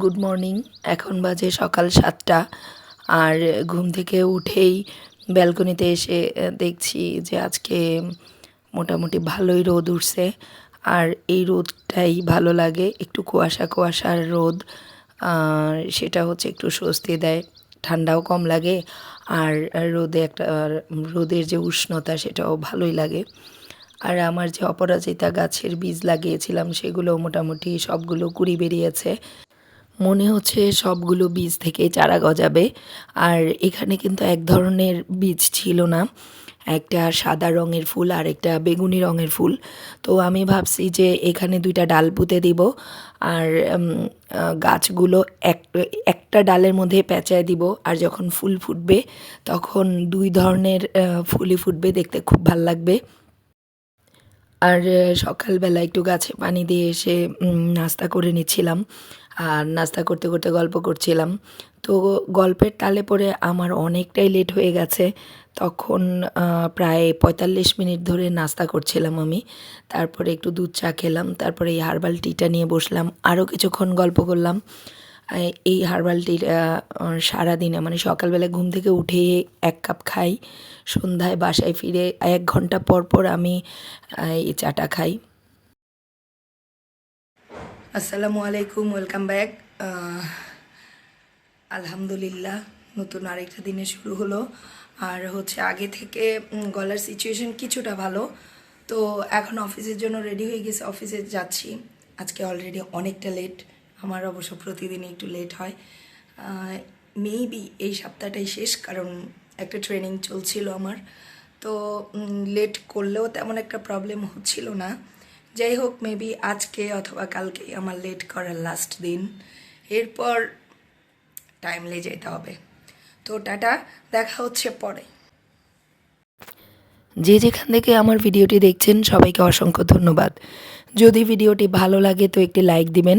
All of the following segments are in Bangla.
গুড মর্নিং এখন বাজে সকাল সাতটা। আর ঘুম থেকে উঠেই ব্যালকনিতে এসে দেখছি যে আজকে মোটামুটি ভালোই রোদ উঠছে। আর এই রোদটাই ভালো লাগে। একটু কুয়াশা কুয়াশার রোদ। সেটা হচ্ছে একটু স্বস্তি দেয়। ঠান্ডাও কম লাগে। আর রোদে একটা রোদের যে উষ্ণতা, সেটাও ভালোই লাগে। আর আমার যে অপরাজিতা গাছের বীজ লাগিয়েছিলাম সেগুলো মোটামুটি সবগুলো কুড়ি বেরিয়েছে। মনে হচ্ছে সবগুলো বীজ থেকে চারা গজাবে। আর এখানে কিন্তু এক ধরনের বীজ ছিল না। একটা সাদা রঙের ফুল আর একটা বেগুনি রঙের ফুল। তো আমি ভাবছি যে এখানে দুইটা ডাল পুঁতে দিব। আর গাছগুলো এক, একটা ডালের মধ্যে পেঁচায় দিব। আর যখন ফুল ফুটবে, তখন দুই ধরনের ফুলই ফুটবে। দেখতে খুব ভালো লাগবে। আর সকালবেলা একটু গাছে পানি দিয়ে এসে নাস্তা করে নিচ্ছিলাম। আর নাস্তা করতে করতে গল্প করছিলাম। তো গল্পের তালে পরে আমার অনেকটাই লেট হয়ে গেছে। তখন প্রায় পঁয়তাল্লিশ মিনিট ধরে নাস্তা করছিলাম আমি। তারপরে একটু দুধ চা খেলাম। তারপরে এই হার্বাল টিটা নিয়ে বসলাম। আরও কিছুক্ষণ গল্প করলাম। এই হার্বাল টিটা সারাদিনে মানে সকালবেলা ঘুম থেকে উঠে এক কাপ খাই, সন্ধ্যায় বাসায় ফিরে এক ঘণ্টা পর পর আমি এই চাটা খাই। আসসালামু আলাইকুম, ওয়েলকাম ব্যাক। আলহামদুলিল্লাহ, নতুন আরেকটা দিনে শুরু হলো। আর হচ্ছে আগে থেকে গলার সিচুয়েশন কিছুটা ভালো। তো এখন অফিসের জন্য রেডি হয়ে গেছে, অফিসে যাচ্ছি। আজকে অলরেডি অনেকটা লেট আমার অবশ্য প্রতিদিনই একটু লেট হয়। মেবি এই সপ্তাহটাই শেষ, কারণ একটা ট্রেনিং চলছিল আমার। তো লেট করলেও তেমন একটা প্রবলেম হচ্ছিল না। যাই হোক মেবি আজকে অথবা কালকে আমার লেট করার লাস্ট দিন। এরপর টাইমলে যেতে হবে। তো, টাটা, দেখা হচ্ছে পরে। যে যেখান থেকে আমার ভিডিওটি দেখছেন, সবাইকে অসংখ্য ধন্যবাদ। যদি ভিডিওটি ভালো লাগে তো একটি লাইক দিবেন।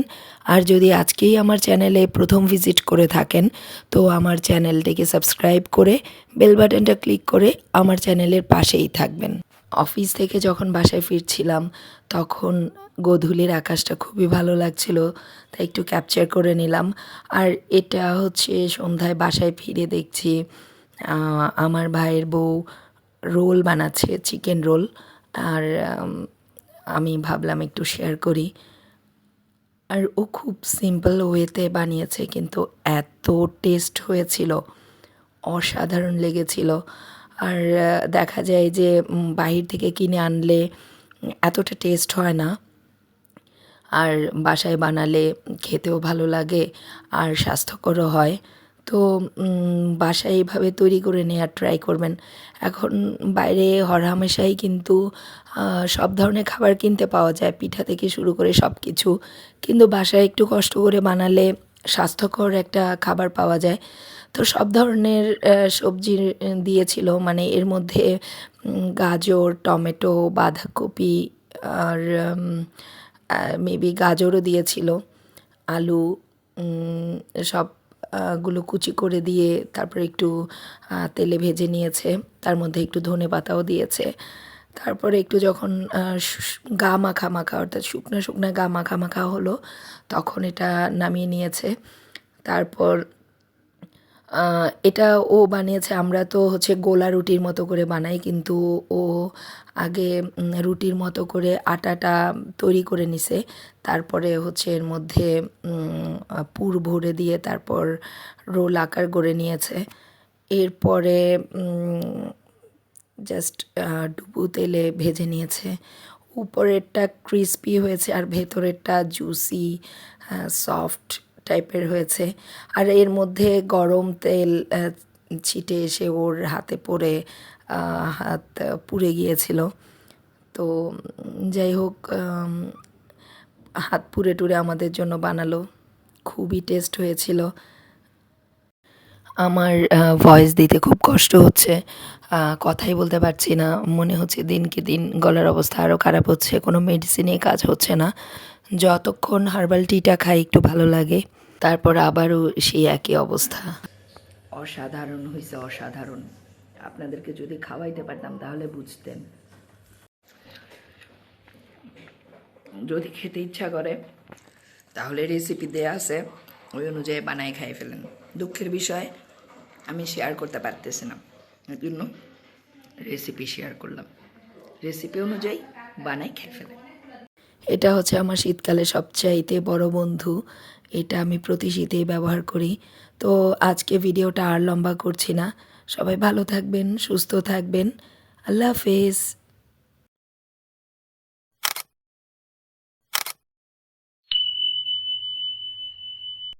আর যদি আজকেই আমার চ্যানেলে প্রথম ভিজিট করে থাকেন, তো আমার চ্যানেলটিকে সাবস্ক্রাইব করে বেল বাটনটা ক্লিক করে আমার চ্যানেলের পাশেই থাকবেন। অফিস থেকে যখন বাসায় ফিরছিলাম, তখন গোধূলির আকাশটা খুবই ভালো লাগছিল, তাই একটু ক্যাপচার করে নিলাম। আর এটা হচ্ছে সন্ধ্যায় বাসায় ফিরে দেখছি আমার ভাইয়ের বউ রোল বানাচ্ছে, চিকেন রোল। আর আমি ভাবলাম একটু শেয়ার করি। আর ও খুব সিম্পল ওয়েতে বানিয়েছে, কিন্তু এত টেস্ট হয়েছিল, অসাধারণ লেগেছিল। আর দেখা যায় যে বাহির থেকে কিনে আনলে এতটা টেস্ট হয় না। আর বাসায় বানালে খেতেও ভালো লাগে, আর স্বাস্থ্যকরও হয়। তো বাসায় এইভাবে তৈরি করে নেওয়ার ট্রাই করবেন। এখন বাইরে হরহামেশাই কিন্তু সব ধরনের খাবার কিনতে পাওয়া যায়, পিঠা থেকে শুরু করে সব কিছু কিন্তু বাসায় একটু কষ্ট করে বানালে স্বাস্থ্যকর একটা খাবার পাওয়া যায়। তো সব ধরনের সবজি দিয়েছিল মানে এর মধ্যে গাজর, টমেটো, বাঁধাকপি আর মেবি গাজরও দিয়েছিল। আলু সব গুলো কুচি করে দিয়ে তারপর একটু তেলে ভেজে নিয়েছে। তার মধ্যে একটু ধনে পাতাও দিয়েছে। তারপরে একটু যখন গা মাখা মাখা অর্থাৎ শুকনো শুকনো গা মাখা মাখা হলো, তখন এটা নামিয়ে নিয়েছে। তারপর এটা ও বানিয়েছে, আমরা তো হচ্ছে গোলা রুটির মতো করে বানাই, কিন্তু ও আগে রুটির মতো করে আটাটা তৈরি করে নিছে। তারপরে হচ্ছে এর মধ্যে পুর ভরে দিয়ে তারপর রোল আকার করে নিয়েছে। এরপরে জাস্ট ডুবু তেলে ভেজে নিয়েছে। উপরেরটা ক্রিস্পি হয়েছে আর ভেতরেরটা জুসি সফট টাইপের হয়েছে। আর এর মধ্যে গরম তেল ছিটে এসে ওর হাতে পরে হাত পুড়ে গিয়েছিল। তো যাই হোক হাত পুড়ে টুরে আমাদের জন্য বানালো। খুবই টেস্ট হয়েছিল। আমার ভয়েস দিতে খুব কষ্ট হচ্ছে। কথাই বলতে পারছি না। মনে হচ্ছে দিনকে দিন গলার অবস্থা আরও খারাপ হচ্ছে। কোনো মেডিসিনে কাজ হচ্ছে না। যতক্ষণ হার্বাল টিটা খাই একটু ভালো লাগে। তারপর আবারও সেই একই অবস্থা। অসাধারণ হয়েছে অসাধারণ। আপনাদেরকে যদি খাওয়াইতে পারতাম তাহলে বুঝতেন। যদি খেতে ইচ্ছা করে, তাহলে রেসিপি দেয়া আছে। ওই অনুযায়ী বানাই খাই ফেলেন। দুঃখের বিষয়, আমি শেয়ার করতে পারতেছি না এর জন্য রেসিপি শেয়ার করলাম। রেসিপি অনুযায়ী বানাই খেয়ে ফেলে। এটা হচ্ছে আমার শীতকালে সবচাইতে বড় বন্ধু। এটা আমি প্রতি শীতেই ব্যবহার করি। তো আজকে ভিডিওটা আর লম্বা করছি না। সবাই ভালো থাকবেন, সুস্থ থাকবেন। আল্লাহ হাফেজ।